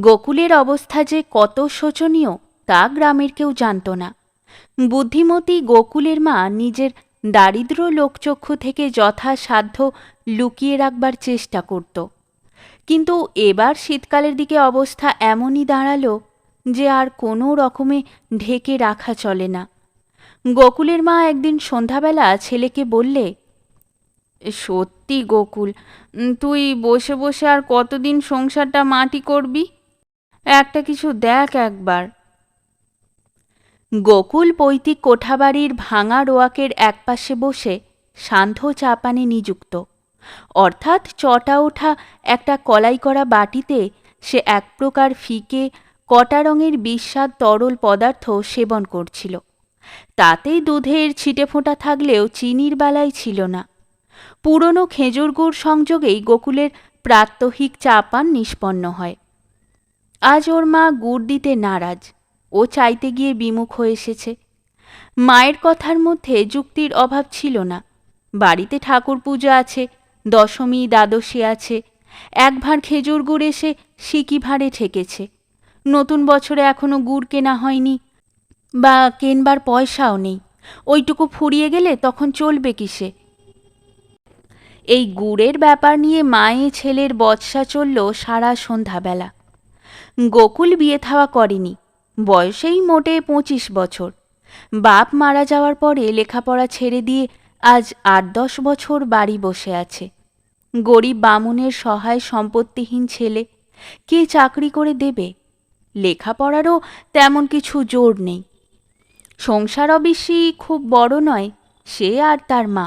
গোকুলের অবস্থা যে কত শোচনীয়, তা গ্রামের কেউ জানত না। বুদ্ধিমতী গোকুলের মা নিজের দারিদ্র লোকচক্ষু থেকে যথাসাধ্য লুকিয়ে রাখবার চেষ্টা করত। কিন্তু এবার শীতকালের দিকে অবস্থা এমনই দাঁড়াল যে আর কোনো রকমে ঢেকে রাখা চলে না। গোকুলের মা একদিন সন্ধ্যাবেলা ছেলেকে বললে সত্যি গোকুল তুই বসে বসে আর কতদিন সংসারটা মাটি করবি? একটা কিছু দেখ একবার। গোকুল পৈতৃক কোঠাবাড়ির ভাঙা রোয়াকের একপাশে বসে সান্ধ্য চাপানে নিযুক্ত। অর্থাৎ চটা ওঠা একটা কলাই করা বাটিতে সে এক প্রকার ফিকে, কটা রঙের বিস্বাদ তরল পদার্থ সেবন করছিল। তাতেই দুধের ছিটে ফোঁটা থাকলেও চিনির বেলায় ছিল না। পুরনো খেজুর গুড় সংযোগেই গোকুলের প্রাত্যহিক চা পান নিষ্পন্ন হয়। আজ ওর মা গুড় দিতে নারাজ। ও চাইতে গিয়ে বিমুখ হয়ে এসেছে। মায়ের কথার মধ্যে যুক্তির অভাব ছিল না। বাড়িতে ঠাকুর পূজা আছে, দশমী, দ্বাদশী আছে। এক ভাঁড় খেজুর গুড় এসে সিকি ভাঁড়ে ঠেকেছে। নতুন বছরে এখনও গুড় কেনা হয়নি বা কেনবার পয়সাও নেই। ওইটুকু ফুরিয়ে গেলে তখন চলবে কিসে? এই গুড়ের ব্যাপার নিয়ে মায়ে ছেলের বৎসা চলল সারা সন্ধ্যাবেলা। গোকুল বিয়ে থাওয়া করেনি, বয়সেই মোটে পঁচিশ বছর। বাপ মারা যাওয়ার পরে লেখাপড়া ছেড়ে দিয়ে আজ আট দশ বছর বাড়ি বসে আছে। গরিব বামুনের সহায় সম্পত্তিহীন ছেলে, কে চাকরি করে দেবে? লেখাপড়ারও তেমন কিছু জোর নেই। সংসার অবশ্যই খুব বড় নয়, সে আর তার মা।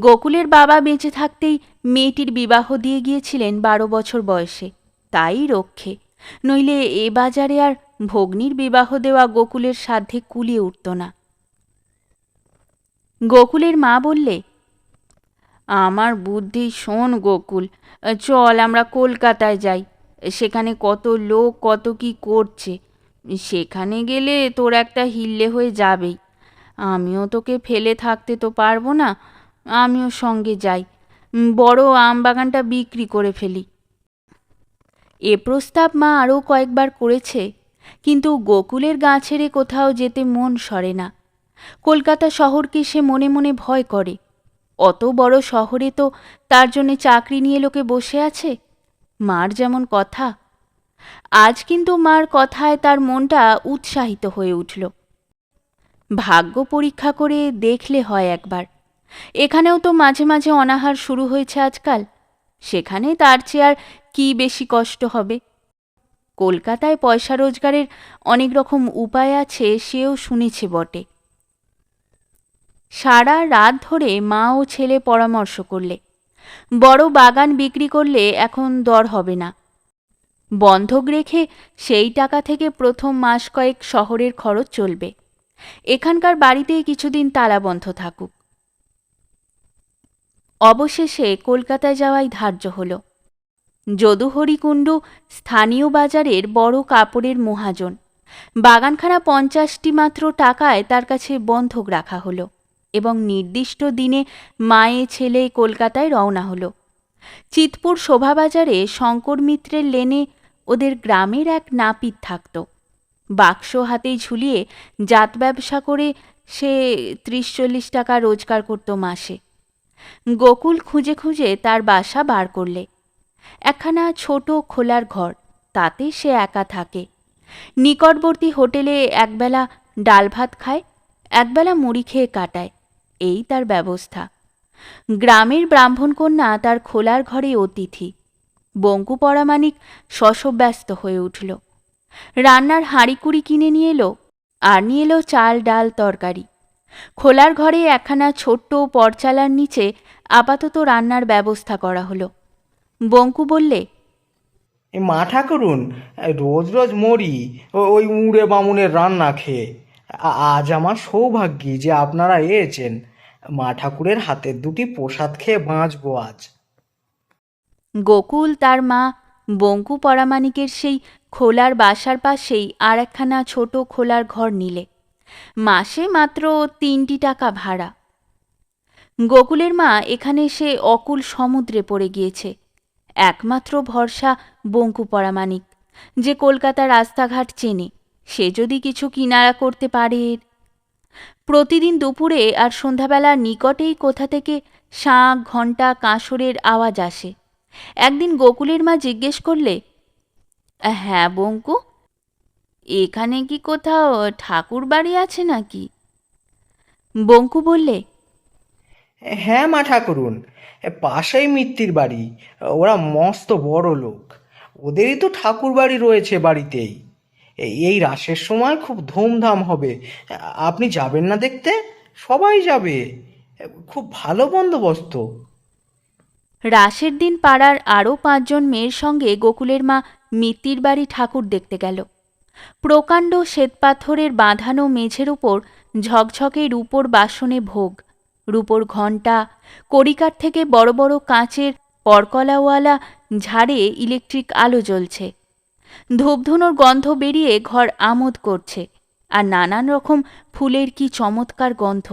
গোকুলের বাবা বেঁচে থাকতেই মেয়েটির বিবাহ দিয়ে গিয়েছিলেন বারো বছর বয়সে। তাই রক্ষে। নইলে এ বাজারে আর ভগ্নির বিবাহ দেওয়া গোকুলের সাধ্যে কুলিয়ে উঠত না। গোকুলের মা বললে, আমার বুদ্ধি শোন গোকুল, চল আমরা কলকাতায় যাই। সেখানে কত লোক, কত কি করছে। সেখানে গেলে তোর একটা হিল্লে হয়ে যাবেই। আমিও তোকে ফেলে থাকতে তো পারব না। আমিও সঙ্গে যাই। বড় আম বাগানটা বিক্রি করে ফেলি। এ প্রস্তাব মা আরও কয়েকবার করেছে, কিন্তু গোকুলের গা ছেড়ে কোথাও যেতে মন সরে না। কলকাতা শহরকে সে মনে মনে ভয় করে। অত বড় শহরে তো তার জন্যে চাকরি নিয়ে লোকে বসে আছে? মার যেমন কথা। আজ কিন্তু মার কথায় তার মনটা উৎসাহিত হয়ে উঠল। ভাগ্য পরীক্ষা করে দেখলে হয় একবার। এখানেও তো মাঝে মাঝে অনাহার শুরু হয়েছে আজকাল। সেখানে তার চেয়ে আর কী বেশি কষ্ট হবে? কলকাতায় পয়সা রোজগারের অনেক রকম উপায় আছে সেও শুনেছে বটে। সারা রাত ধরে মা ও ছেলে পরামর্শ করলে। বড় বাগান বিক্রি করলে এখন দর হবে না। বন্ধক রেখে সেই টাকা থেকে প্রথম মাস কয়েক শহরের খরচ চলবে। এখানকার বাড়িতেই কিছুদিন তালাবন্ধ থাকুক। অবশেষে কলকাতায় যাওয়াই ধার্য হল। যদুহরিকুণ্ডু স্থানীয় বাজারের বড় কাপড়ের মহাজন। বাগানখানা পঞ্চাশটি মাত্র টাকায় তার কাছে বন্ধক রাখা হলো এবং নির্দিষ্ট দিনে মায়ে ছেলে কলকাতায় রওনা হলো। চিতপুর শোভাবাজারে শঙ্কর মিত্রের লেনে ওদের গ্রামের এক নাপিত থাকত। বাক্স হাতেই ঝুলিয়ে জাত ব্যবসা করে সে ত্রিশ চল্লিশ টাকা রোজগার করত মাসে। গোকুল খুঁজে খুঁজে তার বাসা বার করলে। একখানা ছোট খোলার ঘর, তাতে সে একা থাকে। নিকটবর্তী হোটেলে একবেলা ডাল ভাত খায়, একবেলা মুড়ি খেয়ে কাটায়, এই তার ব্যবস্থা। গ্রামের ব্রাহ্মণকন্যা তার খোলার ঘরে অতিথি। বঙ্কু পরামানিক শশব্যস্ত হয়ে উঠল। রান্নার হাঁড়িকুড়ি কিনে নিয়ে এলো, আর নিয়ে এলো চাল ডাল তরকারি। খোলার ঘরে একখানা ছোট্ট পরচালার নিচে আপাতত রান্নার ব্যবস্থা করা হলো। বঙ্কু বললে এ মাঠা করুন রোজ রোজ মরি ওই উড়ে বামুনের রান্না খেয়ে। আজ আমার সৌভাগ্যি যে আপনারা এসেছেন। মা ঠাকুরের হাতের দুটি প্রসাদ খেয়ে বাঁচবো আজ। গোকুল তার মা বঙ্কু পরামানিকের সেই খোলার বাসার পাশেই আর একখানা ছোট খোলার ঘর নিলে। মাসে মাত্র তিনটি টাকা ভাড়া। গোকুলের মা এখানে সে অকুল সমুদ্রে পড়ে গিয়েছে। একমাত্র ভরসা বঙ্কু পরামানিক যে কলকাতার রাস্তাঘাট চেনে, সে যদি কিছু কিনারা করতে পারে প্রতিদিন দুপুরে আর সন্ধ্যাবেলার নিকটেই কোথা থেকে শাঁখ, ঘণ্টা, কাঁসরের আওয়াজ আসে। একদিন গোকুলের মা জিজ্ঞেস করলে হ্যাঁ বঙ্কু এখানে কি কোথাও ঠাকুর বাড়ি আছে নাকি? বঙ্কু বললে হ্যাঁ মা ঠাকুরুন পাশেই মিত্তির বাড়ি ওরা মস্ত বড় লোক ওদেরই তো ঠাকুর বাড়ি রয়েছে বাড়িতেই। এই- রাসের সময় খুব ধুমধাম হবে আপনি যাবেন না দেখতে? সবাই যাবে খুব ভালো বন্দোবস্ত। রাসের দিন পাড়ার আরও পাঁচজন মেয়ের সঙ্গে গোকুলের মা মিত্তির বাড়ি ঠাকুর দেখতে গেল। প্রকাণ্ড শ্বেতপাথরের বাঁধানো মেঝের উপর ঝকঝকে রূপোর বাসনে ভোগ। রূপোর ঘণ্টা কড়িকার থেকে বড় বড় কাঁচের পরকলাওয়ালা ঝাড়ে ইলেকট্রিক আলো জ্বলছে। ধূপধুনোর গন্ধ বেরিয়ে ঘর আমোদ করছে আর নানান রকম ফুলের কি চমৎকার গন্ধ।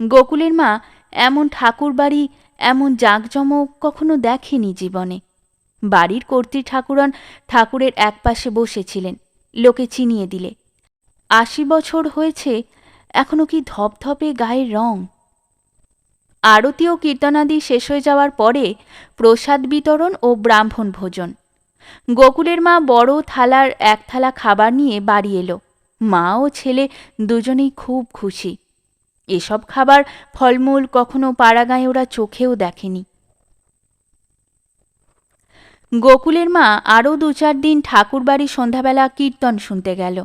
গোকুলের মা এমন ঠাকুর বাড়ি এমন জাঁকজমক কখনো দেখেনি জীবনে। বাড়ির কর্ত্রী ঠাকুরন ঠাকুরের একপাশে বসেছিলেন। লোকে চিনিয়ে দিলে, আশি বছর হয়েছে, এখনও কি ধপধপে গায়ের রং? আরতি ও কীর্তনাদি শেষ হয়ে যাওয়ার পরে প্রসাদ বিতরণ ও ব্রাহ্মণ ভোজন। গোকুলের মা বড় থালার এক থালা খাবার নিয়ে বাড়ি এলো। মা ও ছেলে দুজনেই খুব খুশি। এসব খাবার ফলমূল কখনো পাড়াগাঁয়ে ওরা চোখেও দেখেনি। গোকুলের মা আরও দু চার দিন ঠাকুরবাড়ি সন্ধ্যাবেলা কীর্তন শুনতে গেল।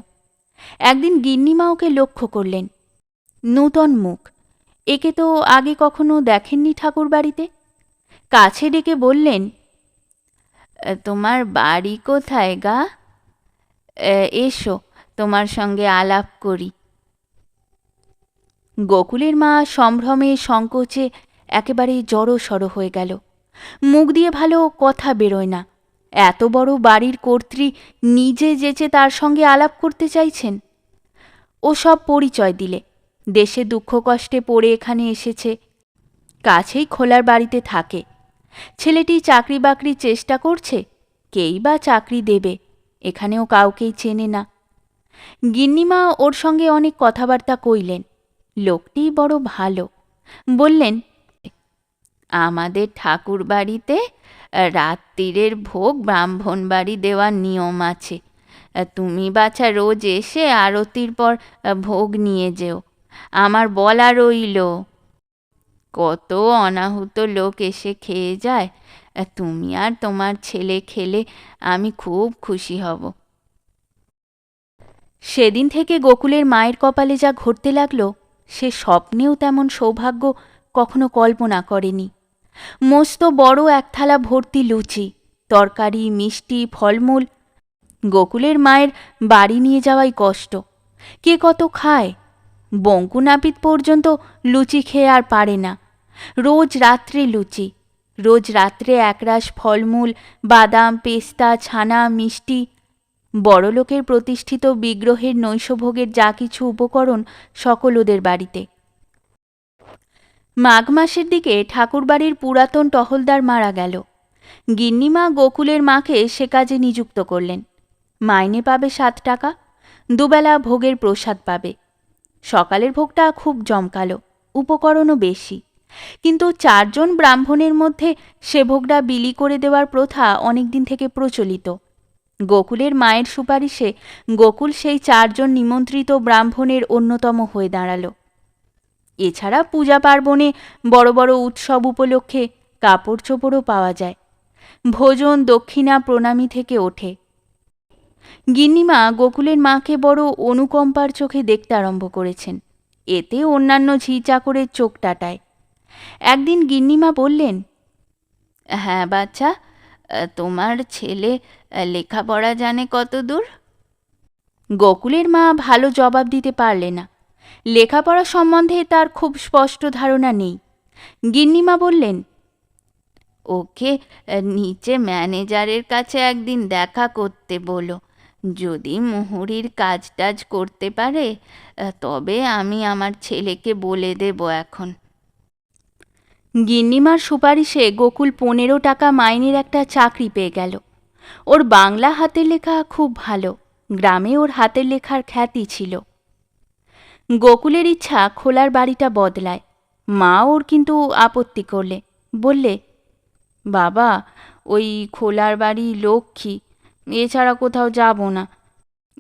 একদিন গিন্নিমা ওকে লক্ষ্য করলেন। নূতন মুখ। একে তো আগে কখনো দেখেননি ঠাকুরবাড়িতে? কাছে ডেকে বললেন তোমার বাড়ি কোথায় গা? এসো, তোমার সঙ্গে আলাপ করি। গোকুলের মা সম্ভ্রমে সংকোচে একেবারে জড়ো হয়ে গেল। মুখ দিয়ে ভালো কথা বেরোয় না। এত বড় বাড়ির কর্ত্রী নিজে যেচে তার সঙ্গে আলাপ করতে চাইছেন? ও সব পরিচয় দিলে। দেশে দুঃখ কষ্টে পড়ে এখানে এসেছে। কাছেই খোলার বাড়িতে থাকে। ছেলেটি চাকরি বাকরির চেষ্টা করছে। কেই বা চাকরি দেবে, এখানেও কাউকেই চেনে না। গিন্নিমা ওর সঙ্গে অনেক কথাবার্তা কইলেন। লোকটি বড় ভালো। বললেন আমাদের ঠাকুর বাড়িতে রাত্রিরের ভোগ ব্রাহ্মণ বাড়ি দেওয়ার নিয়ম আছে। তুমি বাছা রোজ এসে আরতির পর ভোগ নিয়ে যেও। আমার বলা রইল, কত অনাহুত লোক এসে খেয়ে যায় তুমি আর তোমার ছেলে খেলে আমি খুব খুশি হব। সেদিন থেকে গোকুলের মায়ের কপালে যা ঘটতে লাগল, সে স্বপ্নেও তেমন সৌভাগ্য কখনো কল্পনা করেনি। মস্ত বড় এক থালা ভর্তি লুচি, তরকারি, মিষ্টি, ফলমূল। গোকুলের মায়ের বাড়ি নিয়ে যাওয়াই কষ্ট। কে কত খায়? বঙ্কু নাপিত পর্যন্ত লুচি খেয়ে আর পারে না। রোজ রাত্রে লুচি, রোজ রাত্রে একরাশ ফলমূল, বাদাম, পেস্তা, ছানা, মিষ্টি। বড়লোকের প্রতিষ্ঠিত বিগ্রহের নৈশভোগের যা কিছু উপকরণ সকল ওদের বাড়িতে। মাঘ মাসের দিকে ঠাকুরবাড়ির পুরাতন টহলদার মারা গেল। গিন্নিমা গোকুলের মাকে সে কাজে নিযুক্ত করলেন। মাইনে পাবে সাত টাকা, দুবেলা ভোগের প্রসাদ পাবে। সকালের ভোগটা খুব জমকালো, উপকরণও বেশি। কিন্তু চারজন ব্রাহ্মণের মধ্যে সে ভোগটা বিলি করে দেওয়ার প্রথা অনেকদিন থেকে প্রচলিত। গোকুলের মায়ের সুপারিশে গোকুল সেই চারজন নিমন্ত্রিত ব্রাহ্মণের অন্যতম হয়ে দাঁড়াল। এছাড়া পূজা পার্বণে বড় বড় উৎসব উপলক্ষে কাপড় চোপড়ও পাওয়া যায়। ভোজন দক্ষিণা প্রণামী থেকে ওঠে। গিন্নিমা গোকুলের মাকে বড় অনুকম্পার চোখে দেখতে আরম্ভ করেছেন। এতে অন্যান্য ঝি চাকরের চোখ টাটায়। একদিন গিন্নিমা বললেন হ্যাঁ বাচ্চা, তোমার ছেলে লেখাপড়া জানে কত দূর গোকুলের মা ভালো জবাব দিতে পারলে না। লেখাপড়া সম্বন্ধে তার খুব স্পষ্ট ধারণা নেই। গিন্নিমা বললেন, ওকে নিচে ম্যানেজারের কাছে একদিন দেখা করতে বলো। যদি মুহুরির কাজ টাজ করতে পারে তবে আমি আমার ছেলেকে বলে দেব এখন। গিন্নিমার সুপারিশে গোকুল পনেরো টাকা মাইনের একটা চাকরি পেয়ে গেল। ওর বাংলা হাতের লেখা খুব ভালো। গ্রামে ওর হাতের লেখার খ্যাতি ছিল। গোকুলের ইচ্ছা খোলার বাড়িটা বদলায়। মা ওর কিন্তু আপত্তি করলে। বললে, বাবা, ওই খোলার বাড়ি লক্ষ্মী, এছাড়া কোথাও যাব না।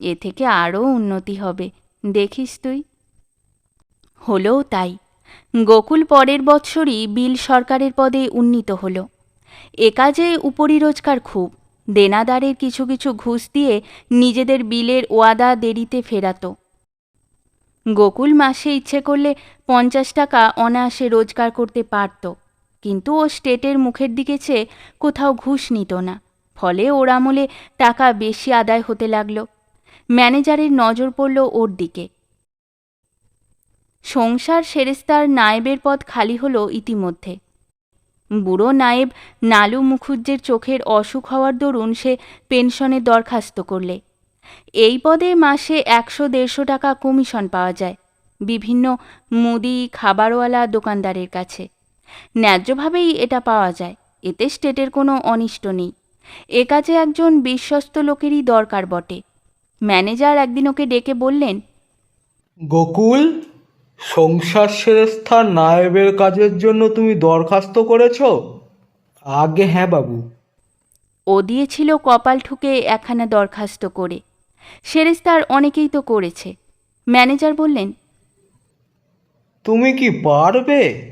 এ থেকে আরও উন্নতি হবে, দেখিস তুই? হলোও তাই। গোকুল পরের বৎসরই বিল সরকারের পদে উন্নীত হল। এ কাজে উপরি রোজগার খুব। দেনাদারের কিছু কিছু ঘুষ দিয়ে নিজেদের বিলের ওয়াদা দেরিতে ফেরাতো। গোকুল মাসে ইচ্ছে করলে পঞ্চাশ টাকা অনায়াসে রোজগার করতে পারত। কিন্তু ও স্টেটের মুখের দিকে চেয়ে কোথাও ঘুষ নিত না। ফলে ওর আমলে টাকা বেশি আদায় হতে লাগল। ম্যানেজারের নজর পড়ল ওর দিকে। সংসার সেরেস্তার নায়েবের পদ খালি হলো ইতিমধ্যে। বুড়ো নায়েব নালু মুখুজ্জের চোখের অসুখ হওয়ার দরুন সে পেনশনের দরখাস্ত করলে। এই পদে মাসে একশো দেড়শো টাকা কমিশন পাওয়া যায়। বিভিন্ন মুদি খাবারওয়ালা দোকানদারের কাছে। ন্যায্যভাবেই এটা পাওয়া যায়। এতে স্টেটের কোনো অনিষ্ট নেই। এ কাজে একজন বিশ্বস্ত লোকেরই দরকার বটে। ম্যানেজার একদিন ওকে ডেকে বললেন গোকুল সংসার সেরেস্থার নায়েবের কাজের জন্য তুমি দরখাস্ত করেছ? আগে হ্যাঁ বাবু। ও দিয়েছিল কপাল ঠুকে একখানা দরখাস্ত করে। সেরেস্তার অনেকেই তো করেছে। ম্যানেজার বললেন তুমি কি পারবে?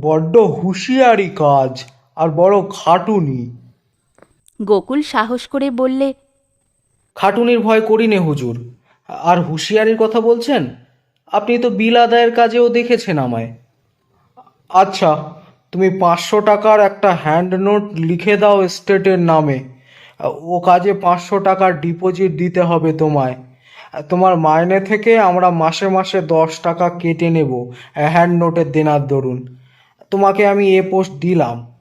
বড্ড হুঁশিয়ারি কাজ আর বড় খাটুনি। গোকুল সাহস করে বললে খাটুনির ভয় করি নে হুজুর। আর হুঁশিয়ারির কথা বলছেন? আপনি তো বিল আদায়ের কাজেও দেখেছেন আমায়। আচ্ছা তুমি পাঁচশো টাকার একটা হ্যান্ড নোট লিখে দাও স্টেটের নামে। ও কাজে পাঁচশো টাকার ডিপোজিট দিতে হবে তোমায়। তোমার মাইনে থেকে আমরা মাসে মাসে দশ টাকা কেটে নেব। হ্যান্ড নোটের দেনার দরুন। তোমাকে আমি এ পোস্ট দিলাম।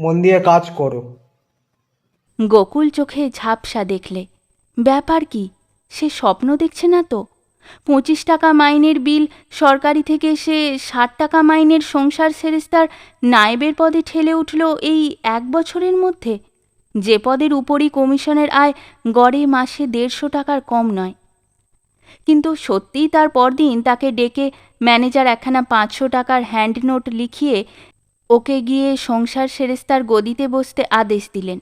মন দিয়ে কাজ করো। গোকুল চোখে ঝাপসা দেখলে। ব্যাপার কি? সে স্বপ্ন দেখছে না তো? পঁচিশ টাকা মাইনের বিল, সরকারি থেকে সে ষাট টাকা মাইনের সংসার সেরেস্তার নায়েবের পদে ঠেলে উঠল এই এক বছরের মধ্যে? যে পদের উপরই কমিশনের আয় গড়ে মাসে দেড়শো টাকার কম নয়। কিন্তু সত্যিই তার পরদিন তাকে ডেকে ম্যানেজার একখানা পাঁচশো টাকার হ্যান্ড নোট লিখিয়ে ওকে গিয়ে সংসার সেরেস্তার গদিতে বসতে আদেশ দিলেন।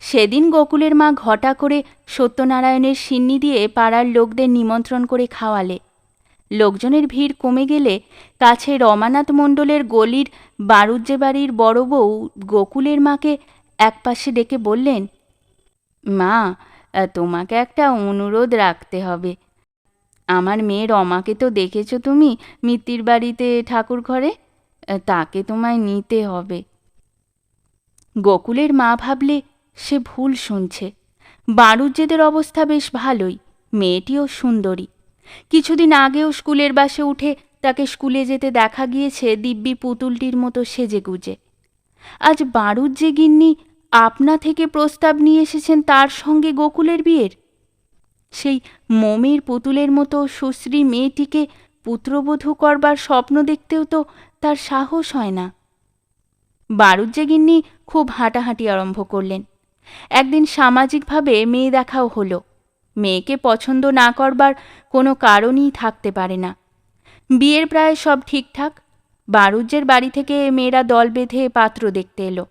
সেদিন গোকুলের মা ঘটা করে সত্যনারায়ণের সিন্নি দিয়ে পাড়ার লোকদের নিমন্ত্রণ করে খাওয়ালে। লোকজনের ভিড় কমে গেলে কাছে রমানাথ মণ্ডলের গলির বারুজ্জে বাড়ির বড় বউ গোকুলের মাকে একপাশে ডেকে বললেন, মা, তোমাকে একটা অনুরোধ রাখতে হবে। আমার মেয়ে রমাকে তো দেখেছ তুমি মিত্তির বাড়িতে ঠাকুর ঘরে? তাকে তোমায় নিতে হবে। গোকুলের মা ভাবলে, সে ভুল শুনছে। বারুজ্যেদের অবস্থা বেশ ভালোই, মেয়েটিও সুন্দরী। কিছুদিন আগেও স্কুলের বাসে উঠে তাকে স্কুলে যেতে দেখা গিয়েছে দিব্যি পুতুলটির মতো সেজে গুজে আজ বারুজ্যে গিন্নি আপনা থেকে প্রস্তাব নিয়ে এসেছেন তার সঙ্গে গোকুলের বিয়ের? সেই মোমের পুতুলের মতো সুশ্রী মেয়েটিকে পুত্রবধূ করবার স্বপ্ন দেখতেও তো তার সাহস হয় না। বারুজ্জে গিন্নি খুব হাঁটাহাঁটি আরম্ভ করলেন। একদিন সামাজিকভাবে মেয়ে দেখাও হলো। মেয়েকে পছন্দ না করবার কোনো কারণই থাকতে পারে না। বিয়ের প্রায় সব ঠিকঠাক। বারুজ্যের বাড়ি থেকে মেয়েরা দল বেঁধে পাত্র দেখতে এলো।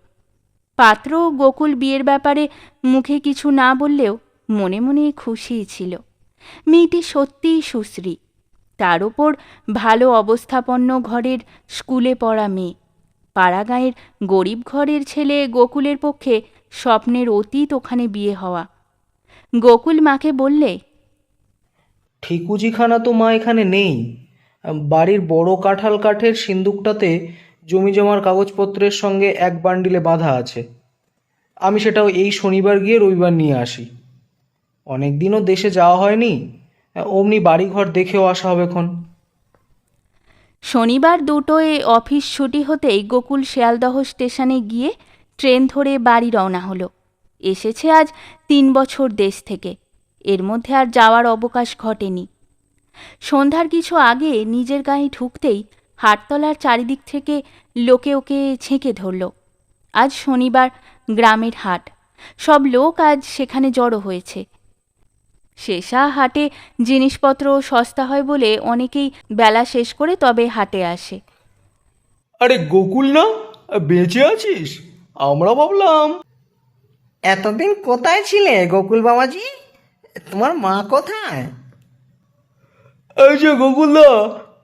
পাত্র গোকুল বিয়ের ব্যাপারে মুখে কিছু না বললেও মনে মনে খুশিই ছিল। মেয়েটি সত্যিই সুশ্রী। তার ওপর ভালো অবস্থাপন্ন ঘরের স্কুলে পড়া মেয়ে। পাড়াগাঁয়ের গরিব ঘরের ছেলে গোকুলের পক্ষে স্বপ্নের অতীত ওখানে বিয়ে হওয়া। গোকুল মাকে বললে, ঠিকুজিখানা তো মা এখানে নেই। বাড়ির বড় কাঁঠাল কাঠের সিন্দুকটাতে জমি জমার কাগজপত্রের সঙ্গে এক বান্ডিলে বাঁধা আছে। আমি সেটাও এই শনিবার গিয়ে রবিবার নিয়ে আসি। অনেক দিনও দেশে যাওয়া হয়নি, অমনি বাড়িঘর দেখেও আসা হবে খন শনিবার দুটোয় অফিস ছুটি হতেই গোকুল শিয়ালদহ স্টেশনে গিয়ে ট্রেন ধরে বাড়ি রওনা হলো। এসেছে আজ তিন বছর দেশ থেকে। এর মধ্যে আর যাওয়ার অবকাশ ঘটেনি। সন্ধ্যার কিছু আগে নিজের গায়ে ঢুকতেই হাটতলার চারিদিক থেকে লোকে ওকে ছেঁকে ধরল। আজ শনিবার গ্রামের হাট। সব লোক আজ সেখানে জড়ো হয়েছে। শেষা হাটে জিনিসপত্র সস্তা হয় বলে অনেকেই বেলা শেষ করে তবে হাটে আসে। আরে গোকুল না বেঁচে আছিস? আমরা ভাবলাম এতদিন কোথায় ছিলে গোকুল বাবাজি? তোমার মা কোথায়? এই যে গোকুলদা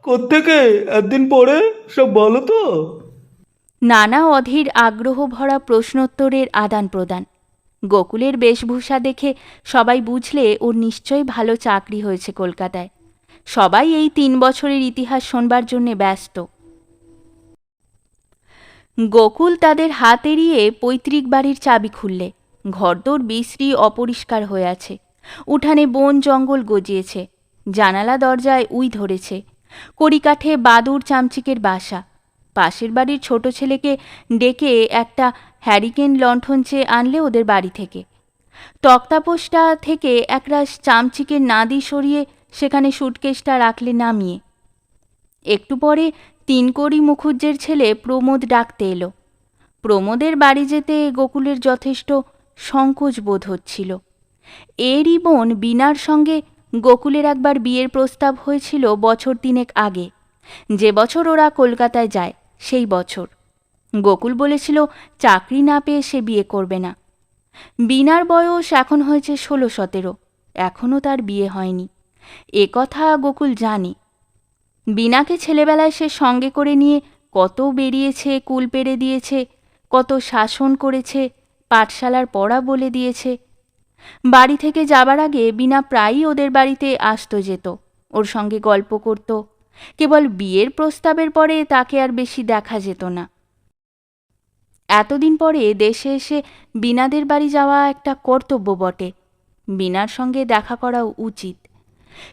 কোত্থেকে? একদিন পরে? সব ভালো তো। নানা অধীর আগ্রহ ভরা প্রশ্নোত্তরের আদান প্রদান। গোকুলের বেশভূষা দেখে সবাই বুঝলে ওর নিশ্চয়ই ভালো চাকরি হয়েছে কলকাতায়। সবাই এই তিন বছরের ইতিহাস শোনবার জন্যে ব্যস্ত। গোকুল তাদের হাত এড়িয়ে পৈতৃক বাড়ির চাবি খুললে। ঘরদোর বিশ্রী অপরিষ্কার হয়ে আছে। উঠানে বন জঙ্গল গজিয়েছে। জানালা দরজায় উই ধরেছে। কড়িকাঠে বাদুর চামচিকের বাসা। পাশের বাড়ির ছোট ছেলেকে ডেকে একটা হ্যারিকেন লণ্ঠন চেয়ে আনলে ওদের বাড়ি থেকে। তক্তাপোষটা থেকে একরাশ চামচিকের নাদি সরিয়ে সেখানে সুটকেসটা রাখলে নামিয়ে। একটু পরে তিনকড়ি মুখুজ্জের ছেলে প্রমোদ ডাকতে এলো। প্রমোদের বাড়ি যেতে গোকুলের যথেষ্ট সংকোচ বোধ হচ্ছিল। এরই বোন বিনার সঙ্গে গোকুলের একবার বিয়ের প্রস্তাব হয়েছিল বছর তিনেক আগে। যে বছর ওরা কলকাতায় যায়, সেই বছর। গোকুল বলেছিল, চাকরি না পেয়ে সে বিয়ে করবে না। বিনার বয়স এখন হয়েছে ষোলো সতেরো, এখনও তার বিয়ে হয়নি। এ কথা গোকুল জানে। বিনাকে ছেলেবেলায় সে সঙ্গে করে নিয়ে কত বেরিয়েছে, কুল পেরে দিয়েছে, কত শাসন করেছে, পাঠশালার পড়া বলে দিয়েছে বাড়ি থেকে যাবার আগে বিনা প্রায়ই ওদের বাড়িতে আসতো যেত। ওর সঙ্গে গল্প করত। কেবল বিয়ের প্রস্তাবের পরে তাকে আর বেশি দেখা যেত না। এতদিন পরে দেশে এসে বিনাদের বাড়ি যাওয়া একটা কর্তব্য বটে। বিনার সঙ্গে দেখা করা উচিত।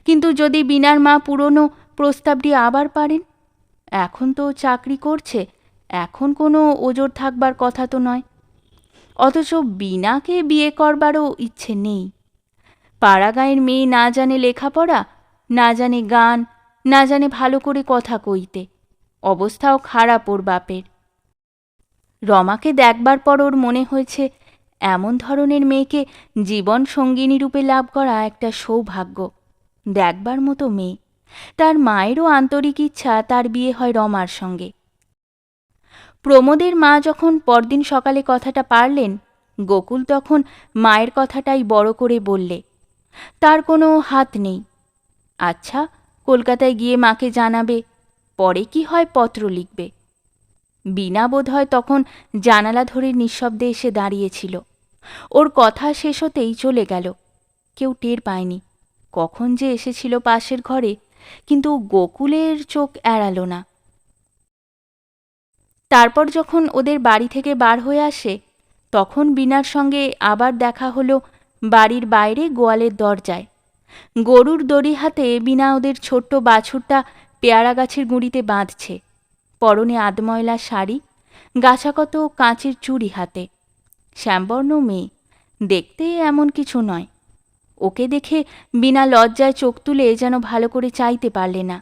কিন্তু যদি বিনার মা পুরনো প্রস্তাবটি আবার পারেন? এখন তো চাকরি করছে। এখন কোনো ওজোর থাকবার কথা তো নয়। অথচ বিনাকে বিয়ে করবারও ইচ্ছে নেই। পাড়াগাঁয়ের মেয়ে না জানে লেখাপড়া, না জানে গান, না জানে ভালো করে কথা কইতে। অবস্থাও খারাপ ওর বাপের। রমাকে দেখবার পর ওর মনে হয়েছে এমন ধরনের মেয়েকে জীবন সঙ্গিনী রূপে লাভ করা একটা সৌভাগ্য। দেখবার মতো মেয়ে। তার মায়েরও আন্তরিক ইচ্ছা তার বিয়ে হয় রমার সঙ্গে। প্রমোদের মা যখন পরদিন সকালে কথাটা পারলেন, গোকুল তখন মায়ের কথাটাই বড় করে বললে, তার কোনো হাত নেই। আচ্ছা কলকাতায় গিয়ে মাকে জানাবে, পরে কি হয় পত্র লিখবে? বিনা বোধ হয় তখন জানালা ধরে নিঃশব্দে এসে দাঁড়িয়েছিল। ওর কথা শেষ হতেই চলে গেল। কেউ টের পায়নি, কখন যে এসেছিল পাশের ঘরে, কিন্তু গোকুলের চোখ এড়ালো না। তারপর যখন ওদের বাড়ি থেকে বার হয়ে আসে, তখন বিনার সঙ্গে আবার দেখা হলো বাড়ির বাইরে গোয়ালের দরজায়। গরুর দড়ি হাতে বিনা ওদের ছোট্ট বাছুরটা পেয়ারা গাছের গুঁড়িতে বাঁধছে, পরনে আদময়লা শাড়ি, গাছাকত কাঁচের চুড়ি হাতে। শ্যামবর্ণ মেয়ে, দেখতে এমন কিছু নয়। ওকে দেখে বিনা লজ্জায় চোখ তুলে যেন ভালো করে চাইতে পারলে না।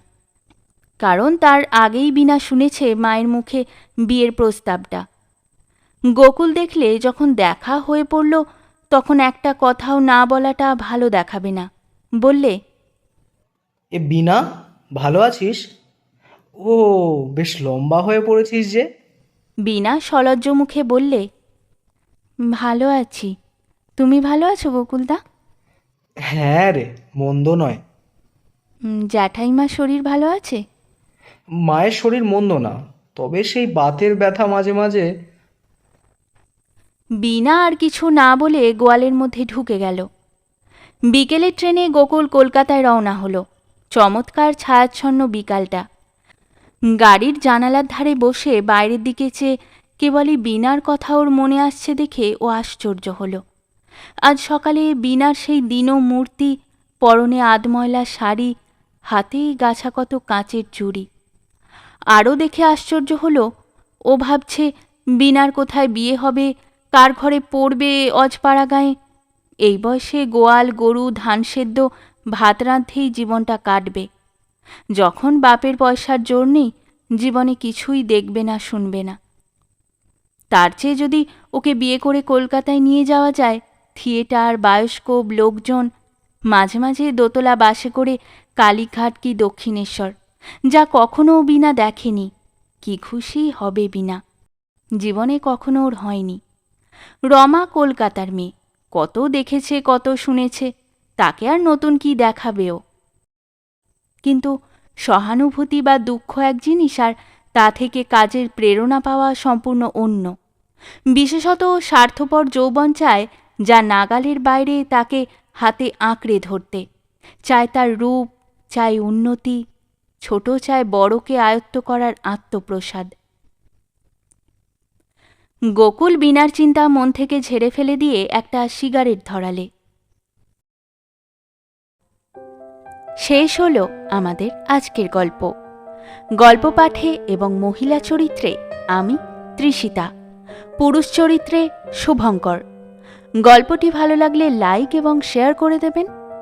কারণ তার আগেই বিনা শুনেছে মায়ের মুখে বিয়ের প্রস্তাবটা। গোকুল দেখলে যখন দেখা হয়ে পড়ল তখন একটা কথাও না বলাটা ভালো দেখাবে না। বললে এ বিনা ভালো আছিস? ও বেশ লম্বা হয়ে পড়েছিস যে। বিনা সলজ্জ মুখে বললে ভালো আছি। তুমি ভালো আছো গোকুলদা? হ্যাঁ রে মন্দ নয়। উম, জ্যাঠাইমার শরীর ভালো আছে? মায়ের শরীর মন্দ না, তবে সেই বাতের ব্যথা মাঝে মাঝে বিনা আর কিছু না বলে গোয়ালের মধ্যে ঢুকে গেল। বিকেলের ট্রেনে গোকুল কলকাতায় রওনা হলো। চমৎকার ছায়াচ্ছন্ন বিকালটা। গাড়ির জানালার ধারে বসে বাইরের দিকে চেয়ে কেবলই বিনার কথা ওর মনে আসছে দেখে ও আশ্চর্য হলো। আজ সকালে বিনার সেই দীন মূর্তি, পরনে আধময়লা শাড়ি, হাতেই গাছা কত কাঁচের চুড়ি। আরও দেখে আশ্চর্য হলো, ও ভাবছে বিনার কোথায় বিয়ে হবে, কার ঘরে পড়বে অজপাড়া গায়ে এই বয়সে গোয়াল, গরু, ধান সেদ্ধ, ভাত রাঁধেই জীবনটা কাটবে। যখন বাপের পয়সার জোর নেই, জীবনে কিছুই দেখবে না, শুনবে না। তার চেয়ে যদি ওকে বিয়ে করে কলকাতায় নিয়ে যাওয়া যায়, থিয়েটার, বায়োস্কোপ, লোকজন, মাঝে মাঝে দোতলা বাসে করে কালীঘাট কি দক্ষিণেশ্বর। যা কখনো বিনা দেখেনি, কি খুশি হবে বিনা। জীবনে কখনো ওর হয়নি। রমা কলকাতার মেয়ে, কত দেখেছে, কত শুনেছে, তাকে আর নতুন কি দেখাবেও কিন্তু সহানুভূতি বা দুঃখ এক জিনিস আর তা থেকে কাজের প্রেরণা পাওয়া সম্পূর্ণ অন্য। বিশেষত স্বার্থপর যৌবন চায় যা নাগালের বাইরে তাকে হাতে আঁকড়ে ধরতে। চায় তার রূপ, চায় উন্নতি ছোট চায় বড়কে আয়ত্ত করার আত্মপ্রসাদ। গোকুল বিনার চিন্তা মন থেকে ঝেড়ে ফেলে দিয়ে একটা সিগারেট ধরালে। শেষ হলো আমাদের আজকের গল্প। গল্প পাঠে এবং মহিলা চরিত্রে আমি তৃষিতা পুরুষ চরিত্রে শুভঙ্কর। গল্পটি ভালো লাগলে লাইক এবং শেয়ার করে দেবেন।